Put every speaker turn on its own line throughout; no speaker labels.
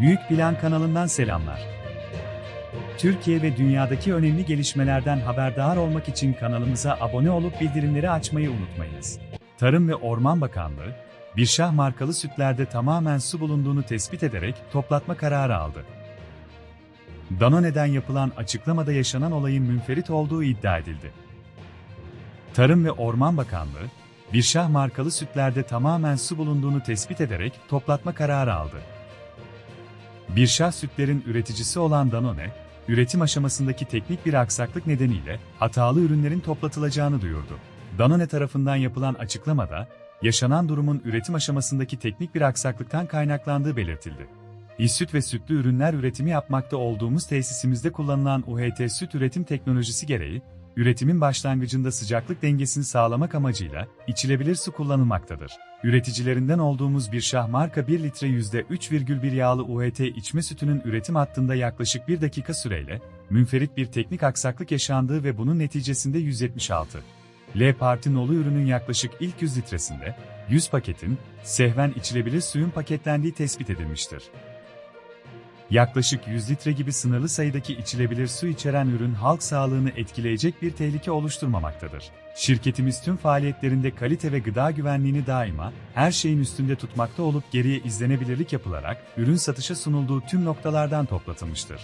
Büyük Plan kanalından selamlar. Türkiye ve dünyadaki önemli gelişmelerden haberdar olmak için kanalımıza abone olup bildirimleri açmayı unutmayınız. Tarım ve Orman Bakanlığı, Birşah markalı sütlerde tamamen su bulunduğunu tespit ederek toplatma kararı aldı. Danone'den yapılan açıklamada yaşanan olayın münferit olduğu iddia edildi. Tarım ve Orman Bakanlığı, Birşah markalı sütlerde tamamen su bulunduğunu tespit ederek toplatma kararı aldı. Birşah sütlerin üreticisi olan Danone, üretim aşamasındaki teknik bir aksaklık nedeniyle hatalı ürünlerin toplatılacağını duyurdu. Danone tarafından yapılan açıklamada, yaşanan durumun üretim aşamasındaki teknik bir aksaklıktan kaynaklandığı belirtildi. İSüt ve sütlü ürünler üretimi yapmakta olduğumuz tesisimizde kullanılan UHT süt üretim teknolojisi gereği, üretimin başlangıcında sıcaklık dengesini sağlamak amacıyla içilebilir su kullanılmaktadır. Üreticilerinden olduğumuz bir şah marka 1 litre %3,1 yağlı UHT içme sütünün üretim hattında yaklaşık 1 dakika süreyle münferit bir teknik aksaklık yaşandığı ve bunun neticesinde 176 L parti nolu ürünün yaklaşık ilk 100 litresinde 100 paketin sehven içilebilir suyun paketlendiği tespit edilmiştir. Yaklaşık 100 litre gibi sınırlı sayıdaki içilebilir su içeren ürün halk sağlığını etkileyecek bir tehlike oluşturmamaktadır. Şirketimiz tüm faaliyetlerinde kalite ve gıda güvenliğini daima, her şeyin üstünde tutmakta olup geriye izlenebilirlik yapılarak, ürün satışa sunulduğu tüm noktalardan toplatılmıştır.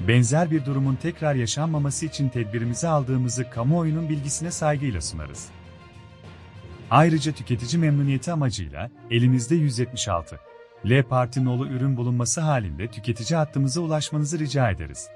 Benzer bir durumun tekrar yaşanmaması için tedbirimizi aldığımızı kamuoyunun bilgisine saygıyla sunarız. Ayrıca tüketici memnuniyeti amacıyla elimizde 176 L parti nolu ürün bulunması halinde tüketici hattımıza ulaşmanızı rica ederiz.